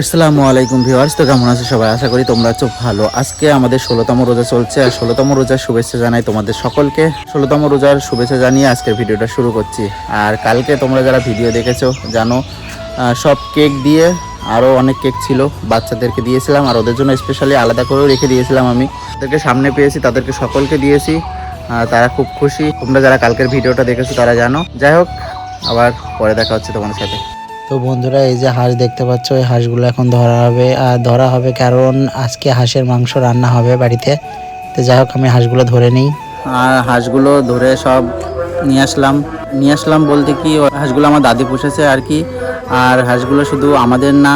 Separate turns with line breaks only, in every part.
আসসালামু আলাইকুম ভিউয়ার্স, তো কেমন আছো সবাই? আশা করি তোমরা খুব ভালো। আজকে আমাদের ষোলোতম রোজা চলছে, আর ষোলোতম রোজার শুভেচ্ছা জানাই তোমাদের সকলকে। ষোলোতম রোজার শুভেচ্ছা জানিয়ে আজকের ভিডিওটা শুরু করছি। আর কালকে তোমরা যারা ভিডিও দেখেছ, জানো সব কেক দিয়ে আরও অনেক কেক ছিল, বাচ্চাদেরকে দিয়েছিলাম, আর ওদের জন্য স্পেশালি আলাদা করেও রেখে দিয়েছিলাম আমি। তাদেরকে সামনে পেয়েছি, তাদেরকে সকলকে দিয়েছি তারা খুব খুশি। তোমরা যারা কালকের ভিডিওটা দেখেছ, তারা জানো। যাই হোক, আবার পরে দেখা হচ্ছে তোমাদের সাথে।
তো বন্ধুরা, এই যে হাঁস দেখতে পাচ্ছ ওই হাঁসগুলো এখন ধরা হবে। আর ধরা হবে কারণ আজকে হাঁসের মাংস রান্না হবে বাড়িতে। তো যাই হোক, আমি হাঁসগুলো ধরে নিই।
আর হাঁসগুলো ধরে সব নিয়ে আসলাম। নিয়ে আসলাম বলতে কি হাঁসগুলো আমার দাদি পুষেছে আর কি। আর হাঁসগুলো শুধু আমাদের না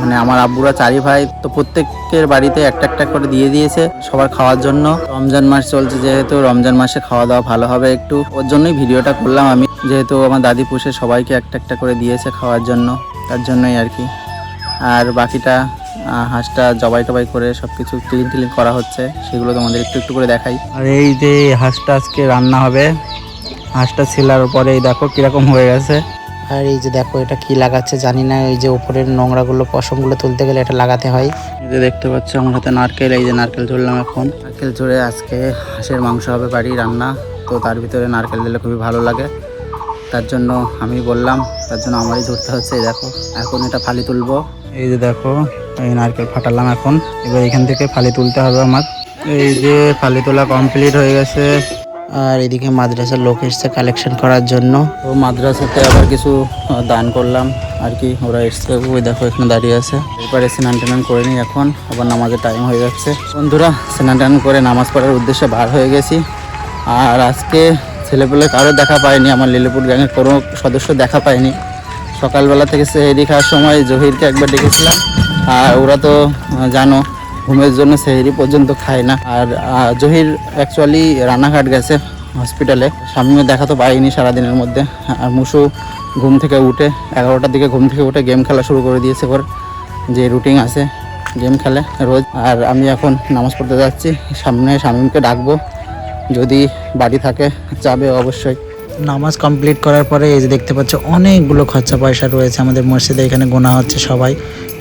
মানে আমার আব্বুরা চারি ভাই তো প্রত্যেকের বাড়িতে একটা একটা করে দিয়ে দিয়েছে সবার খাওয়ার জন্য। রমজান মাস চলছে যেহেতু, রমজান মাসে খাওয়া দাওয়া ভালো হবে একটু। ওর জন্যই ভিডিওটা করলাম আমি, যেহেতু আমার দাদি পুষে সবাইকে একটা একটা করে দিয়েছে খাওয়ার জন্য, তার জন্যই আর কি। আর বাকিটা হাঁসটা জবাই টবাই করে সব কিছু ক্লিন ক্লিন করা হচ্ছে, সেগুলো তোমাদের একটু একটু করে দেখাই। আর এই যে হাঁসটা আজকে রান্না হবে হাঁসটা ছিলার পরে এই দেখো কীরকম হয়ে গেছে।
আর এই যে দেখো, এটা কি লাগাচ্ছে জানি না, এই যে উপরের নোংরাগুলো, পশমগুলো তুলতে গেলে এটা লাগাতে হয়।
এই যে দেখতে পাচ্ছ আমার হাতে নারকেল, এই যে নারকেল ঝরলাম এখন। নারকেল ঝরে আজকে হাঁসের মাংস হবে বাড়ি রান্না, তো তার ভিতরে নারকেল দিলে খুবই ভালো লাগে। তার জন্য আমি বললাম, তার জন্য আমারই ধরতে হচ্ছে, এই দেখো। এখন এটা ফালি তুলবো। এই যে দেখো, এই নারকেল ফাটালাম এখন। এবার এখান থেকে ফালি তুলতে হবে আমার। এই যে ফালি তোলা কমপ্লিট হয়ে গেছে।
আর এদিকে মাদ্রাসার লোক এসছে কালেকশন করার জন্য।
তো মাদ্রাসাতে আবার কিছু দান করলাম আর কি, ওরা এসছে। ওই দেখো, এখানে দাঁড়িয়ে আছে। এরপরে স্নান টান করে নিই এখন, আবার নামাজের টাইম হয়ে যাচ্ছে। বন্ধুরা, স্নান টান করে নামাজ পড়ার উদ্দেশ্যে বার হয়ে গেছি। আর আজকে ছেলেপেলে কারও দেখা পায়নি আমার লিলিপুর গ্যাংয়ের কোনো সদস্য দেখা পায়নি সকালবেলা থেকে সেহেরি খাওয়ার সময় জহিরকে একবার ডেকেছিলাম। আর ওরা তো জানো ঘুমের জন্য সেহেরি পর্যন্ত খায় না। আর জহির অ্যাকচুয়ালি রানাঘাট গেছে হসপিটালে সামনে দেখা তো পাইনি সারাদিনের মধ্যে। আর মুসু ঘুম থেকে উঠে এগারোটার দিকে ঘুম থেকে উঠে গেম খেলা শুরু করে দিয়েছে ওর। যে রুটিন আছে গেম খেলে রোজ। আর আমি এখন নামাজ পড়তে যাচ্ছি। সামনে শামীমকে ডাকবো। যদি বাড়ি থাকে, যাবে অবশ্যই।
নামাজ কমপ্লিট করার পরে এই যে দেখতে পাচ্ছ, অনেকগুলো খরচা পয়সা রয়েছে আমাদের মসজিদে। এখানে গোনা হচ্ছে সবাই।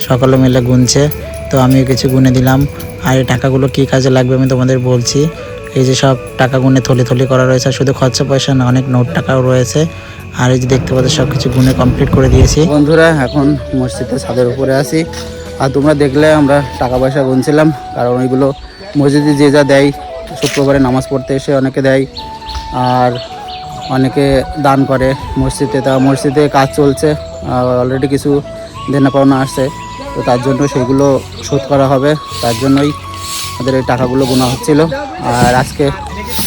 সকলে মিলে গুনছে। তো আমিও কিছু গুনে দিলাম। আর এই টাকাগুলো কী কাজে লাগবে আমি তোমাদের বলছি। এই যে সব টাকা গুনে থলি থলি করা রয়েছে শুধু খরচা পয়সা না, অনেক নোট টাকাও রয়েছে। আর এই যে দেখতে পাচ্ছ সব কিছু গুনে কমপ্লিট করে দিয়েছি।
বন্ধুরা, এখন মসজিদে ছাদের উপরে আছি। আর তোমরা দেখলে আমরা টাকা পয়সা গুনছিলাম, কারণ ওইগুলো মসজিদে যে যা দেয়, শুক্রবারে নামাজ পড়তে এসে অনেকে দেয়। আর অনেকে দান করে মসজিদে। তা মসজিদে কাজ চলছে অলরেডি কিছু দেনা পাওনা আসছে। তো তার জন্য সেগুলো শোধ করা হবে। তার জন্যই আমাদের এই টাকাগুলো গোনা হচ্ছিল। আর আজকে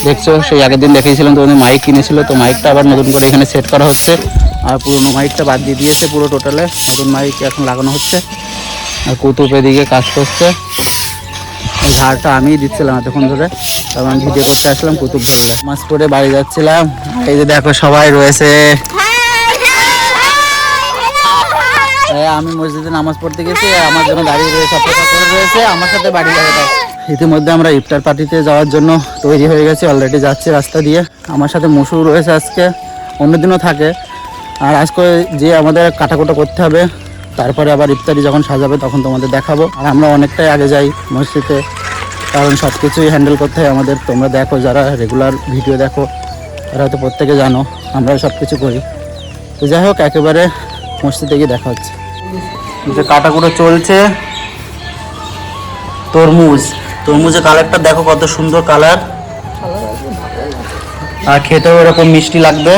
দেখছ, সেই আগের দিন দেখিয়েছিলাম তোমাদের মাইক কিনেছিল, তো মাইকটা আবার নতুন করে এখানে সেট করা হচ্ছে। আর পুরোনো মাইকটা বাদ দিয়ে দিয়েছে পুরো টোটালে নতুন মাইক এখন লাগানো হচ্ছে। আর কুতুব এদিকে কাজ করছে। এই ঝাড়টা আমিই দিচ্ছিলাম এতক্ষণ ধরে। তখন ভিডিও করতে আসলাম, কুতুব ধরলে। মাছ পরে বাড়ি যাচ্ছিলাম। এই যে দেখো, সবাই রয়েছে এই আমি মসজিদে নামাজ পড়তে গেছি আমার জন্য দাঁড়িয়ে রয়েছে অপেক্ষা করে রয়েছে, আমার সাথে বাড়ি যাবে ইতিমধ্যে আমরা ইফতার পার্টিতে যাওয়ার জন্য তৈরি হয়ে গেছি অলরেডি যাচ্ছি রাস্তা দিয়ে। আমার সাথে মসুর রয়েছে আজকে, অন্যদিনও থাকে। আর আজকে যে আমাদের কাটাকুটা করতে হবে, তারপরে আবার ইফতারি যখন সাজাবে তখন তোমাদের দেখাবো। আর আমরা অনেকটাই আগে যাই মসজিদে, কারণ সব কিছুই হ্যান্ডেল করতে হয় আমাদের। তোমরা দেখো, যারা রেগুলার ভিডিও দেখো, তারা হয়তো প্রত্যেকে জানো আমরা সব কিছু করি। তো যাই হোক, একেবারে মসজিদে গিয়ে দেখা হচ্ছে। যে কাটাকুটো চলছে। তরমুজ। তরমুজের কালারটা দেখো কত সুন্দর কালার আর খেতেও এরকম মিষ্টি লাগবে।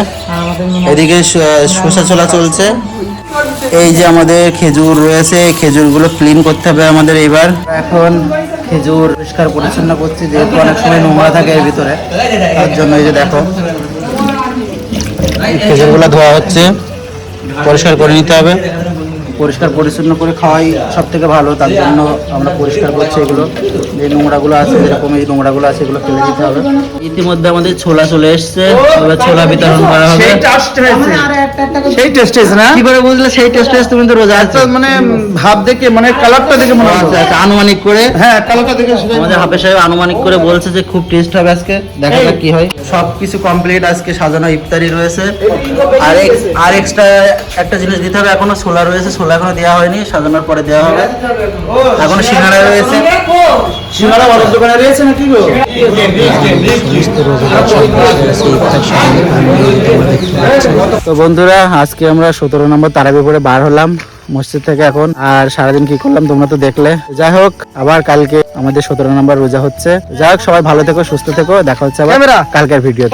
এদিকে শসা ছোলা চলছে। এই যে আমাদের খেজুর রয়েছে, এই খেজুরগুলো ক্লিন করতে হবে আমাদের এবার। এখন খেজুর পরিষ্কার পরিচ্ছন্ন করছি, যেহেতু অনেক সময় নোংরা থাকে এর ভিতরে। তার জন্য এই যে দেখো খেজুরগুলো ধোয়া হচ্ছে। পরিষ্কার করে নিতে হবে। পরিষ্কার পরিচ্ছন্ন করে খাওয়াই সব থেকে ভালো। তার জন্য আমরা পরিষ্কার করছি এগুলো। যে নোংরাগুলো আছে যেরকম এই নোংরাগুলো আছে এগুলো ফেলে দিতে হবে। ইতিমধ্যে আমাদের ছোলা চলে এসছে। এবার ছোলা বিতরণ করা হবে।
সেই টেস্ট হয়েছে না?
কি করে বুঝলে? সেই টেস্ট তুমি তো রোজা আছে।
মানে ভাব দেখে মানে কালারটা দেখে মনে হচ্ছে।
আচ্ছা আচ্ছা আনুমানিক করে।
হ্যাঁ কালারটা দেখে
আমাদের হাফেজ সাহেব আনুমানিক করে বলছে যে খুব টেস্ট হবে আজকে। দেখা যাক কি হয়। সব কিছু কমপ্লিট আজকে সাজানো ইফতারি রয়েছে। আর আর এক্সট্রা একটা জিনিস দিতে হবে। এখনও ছোলা রয়েছে ছোলা এখনও দেওয়া হয়নি সাজানোর পরে দেওয়া হবে। এখন সিঙ্গারা রয়েছে।
সিঙ্গারা বড় দোকানে রয়েছে নাকি গো?
তো বন্ধুরা আজকে আমরা সতেরো নম্বর তারাবি পরে বার হলাম মসজিদ থেকে এখন আর সারাদিন কি করলাম তোমরা তো দেখলে। যাই হোক আবার কালকে আমাদের সতেরো নম্বর রোজা হচ্ছে। যাই হোক সবাই ভালো থেকো সুস্থ থেকো দেখা হচ্ছে আবার কালকের ভিডিও